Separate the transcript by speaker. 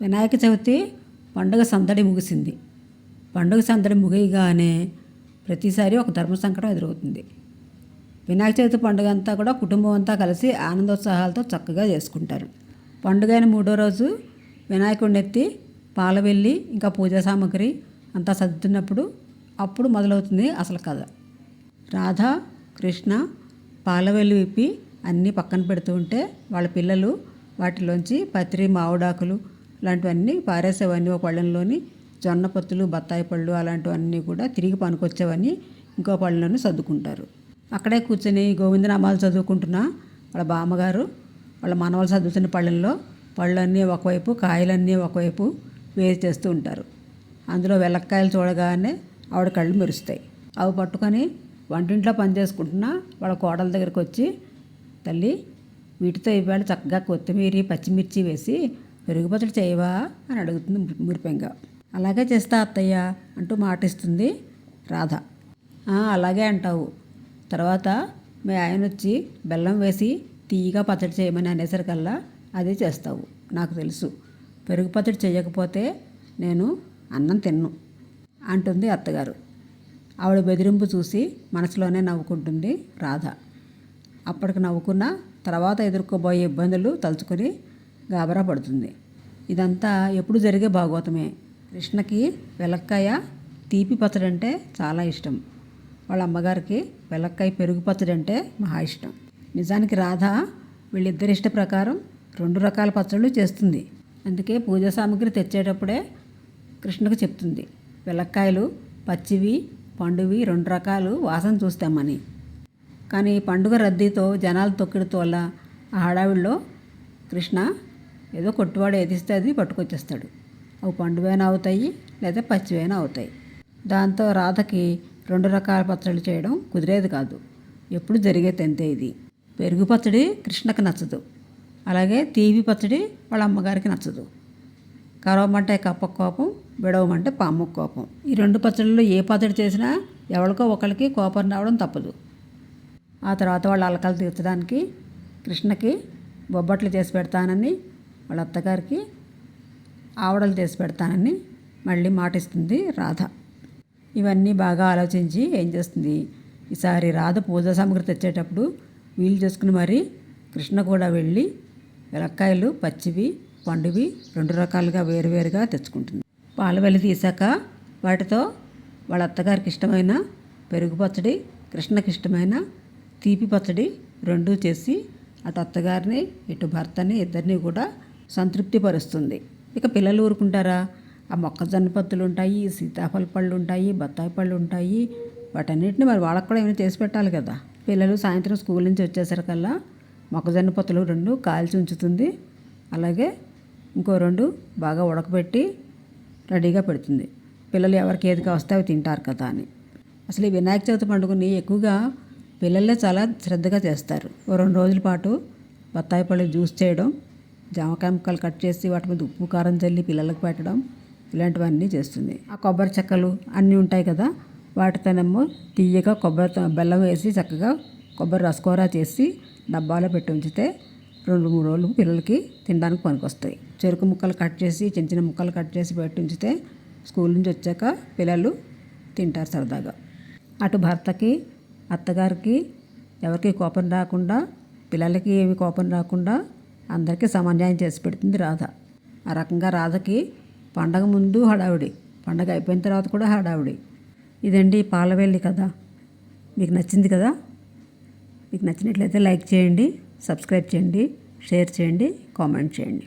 Speaker 1: వినాయక చవితి పండుగ సందడి ముగిసింది. పండుగ సందడి ముగియగానే ప్రతిసారి ఒక ధర్మ సంకటం ఎదురవుతుంది. వినాయక చవితి పండుగ అంతా కూడా కుటుంబం అంతా కలిసి ఆనందోత్సాహాలతో చక్కగా చేసుకుంటారు. పండుగ అయిన మూడో రోజు వినాయకుడిని ఎత్తి పాలవెల్లి ఇంకా పూజా సామాగ్రి అంతా సర్దుతున్నప్పుడు అప్పుడు మొదలవుతుంది అసలు కథ. రాధ కృష్ణ పాలవెల్లి విప్పి అన్నీ పక్కన పెడుతూ ఉంటే వాళ్ళ పిల్లలు వాటిలోంచి పత్రి మావిడాకులు ఇలాంటివన్నీ పారేసేవన్నీ ఒక పళ్ళెంలోని జొన్న పొత్తులు బత్తాయి పళ్ళు అలాంటివన్నీ కూడా తిరిగి పనికొచ్చేవన్నీ ఇంకో పళ్ళలోనే సర్దుకుంటారు. అక్కడే కూర్చొని గోవిందనామాలు చదువుకుంటున్న వాళ్ళ బామ్మగారు వాళ్ళ మనవలు చదువుతున్న పళ్ళెంలో పళ్ళన్నీ ఒకవైపు కాయలన్నీ ఒకవైపు వేసి చేస్తూ ఉంటారు. అందులో వెలక్కాయలు చూడగానే ఆవిడ కళ్ళు మెరుస్తాయి. అవి పట్టుకొని వంటింట్లో పని చేసుకుంటున్న వాళ్ళ కోడల దగ్గరికి వచ్చి తల్లి వీటితో ఇవాళ చక్కగా కొత్తిమీర పచ్చిమిర్చి వేసి పెరుగు చేయవా అని అడుగుతుంది మురి- మురిపెంగా. అలాగే చేస్తా అత్తయ్య అంటూ మాటిస్తుంది రాధ. అలాగే అంటావు. తర్వాత మీ ఆయన వచ్చి బెల్లం వేసి తీయగా పచ్చడి చేయమని అనేసరికల్లా అదే చేస్తావు. నాకు తెలుసు. పెరుగు పచ్చడి చేయకపోతే నేను అన్నం తిన్ను అంటుంది అత్తగారు. ఆవిడ బెదిరింపు చూసి మనసులోనే నవ్వుకుంటుంది రాధ. అప్పటికి నవ్వుకున్న తర్వాత ఎదుర్కోబోయే ఇబ్బందులు తలుచుకొని గాబరా పడుతుంది. ఇదంతా ఎప్పుడు జరిగే భాగవతమే. కృష్ణకి వెలక్కాయ తీపి పచ్చడి అంటే చాలా ఇష్టం. వాళ్ళ అమ్మగారికి వెలక్కాయ పెరుగు పచ్చడి అంటే మహా ఇష్టం. నిజానికి రాధ వీళ్ళిద్దరి ఇష్ట ప్రకారం రెండు రకాల పచ్చళ్ళు చేస్తుంది. అందుకే పూజా సామాగ్రి తెచ్చేటప్పుడే కృష్ణకు చెప్తుంది. వెలక్కాయలు పచ్చివి పండువి రెండు రకాలు వాసన చూస్తామని. కానీ పండుగ రద్దీతో జనాలు తొక్కిడితో వల్ల ఆ హడావిడిలో కృష్ణ ఏదో కొట్టువాడు ఏదిస్తే అది పట్టుకొచ్చేస్తాడు. అవి పండువైనా అవుతాయి లేదా పచ్చివైనా అవుతాయి. దాంతో రాధకి రెండు రకాల పచ్చళ్ళు చేయడం కుదిరేది కాదు. ఎప్పుడు జరిగేది అంతే ఇది. పెరుగు పచ్చడి కృష్ణకి నచ్చదు. అలాగే తీపి పచ్చడి వాళ్ళ అమ్మగారికి నచ్చదు. కరవమంటే కప్ప కోపం విడవమంటే పాము కోపం. ఈ రెండు పచ్చళ్ళలో ఏ పచ్చడి చేసినా ఎవరికో ఒకరికి కోపం రావడం తప్పదు. ఆ తర్వాత వాళ్ళ అలకలు తీర్చడానికి కృష్ణకి బొబ్బట్లు చేసి పెడతానని వాళ్ళ అత్తగారికి ఆవడలు చేసి పెడతానని మళ్ళీ మాటిస్తుంది రాధ. ఇవన్నీ బాగా ఆలోచించి ఏం చేస్తుంది? ఈసారి రాధ పూజా సామాగ్రి తెచ్చేటప్పుడు వీలు చేసుకుని మరి కృష్ణ కూడా వెళ్ళి వెలక్కాయలు పచ్చివి పండువి రెండు రకాలుగా వేరువేరుగా తెచ్చుకుంటుంది. పాలు వెళ్ళి తీసాక వాటితో వాళ్ళ అత్తగారికి ఇష్టమైన పెరుగు పచ్చడి కృష్ణకి ఇష్టమైన తీపి పచ్చడి రెండూ చేసి అటు అత్తగారిని ఇటు భర్తని ఇద్దరిని కూడా సంతృప్తి పరుస్తుంది ఇక పిల్లలు ఊరుకుంటారా? ఆ మొక్కజొన్న పత్తులు ఉంటాయి సీతాఫల పళ్ళు ఉంటాయి బత్తాయి పళ్ళు ఉంటాయి వాటన్నిటిని మరి వాళ్ళకి కూడా ఏమైనా చేసి పెట్టాలి కదా. పిల్లలు సాయంత్రం స్కూల్ నుంచి వచ్చేసరికల్లా మొక్కజొన్న పొత్తులు రెండు కాల్చి ఉంచుతుంది. అలాగే ఇంకో రెండు బాగా ఉడకబెట్టి రెడీగా పెడుతుంది. పిల్లలు ఎవరికి ఏది కావస్తే అవి తింటారు కదా అని. అసలు ఈ వినాయక చవితి పండుగని ఎక్కువగా పిల్లలే చాలా శ్రద్ధగా చేస్తారు. ఓ రెండు రోజుల పాటు బత్తాయి పళ్ళు జ్యూస్ చేయడం జామకాయ ముక్కలు కట్ చేసి వాటి మీద ఉప్పు కారం చల్లి పిల్లలకు పెట్టడం ఇలాంటివన్నీ చేస్తుంది. ఆ కొబ్బరి చెక్కలు అన్నీ ఉంటాయి కదా వాటితోనేమో తీయగా కొబ్బరి బెల్లం వేసి చక్కగా కొబ్బరి రసకూర చేసి డబ్బాలో పెట్టి ఉంచితే రెండు మూడు రోజులు పిల్లలకి తినడానికి పనికొస్తాయి. చెరుకు ముక్కలు కట్ చేసి చిన్న చిన్న ముక్కలు కట్ చేసి పెట్టి ఉంచితే స్కూల్ నుంచి వచ్చాక పిల్లలు తింటారు సరదాగా. అటు భర్తకి అత్తగారికి ఎవరికి కోపం రాకుండా పిల్లలకి ఏమి కోపం రాకుండా అందరికీ సమన్యాయం చేసి పెడుతుంది రాధ. ఆ రకంగా రాధకి పండగ ముందు హడావిడి. పండగ అయిపోయిన తర్వాత కూడా హడావిడి. ఇదండి పాలవెల్లి కదా మీకు నచ్చింది కదా? మీకు నచ్చినట్లయితే లైక్ చేయండి సబ్స్క్రైబ్ చేయండి షేర్ చేయండి కామెంట్ చేయండి.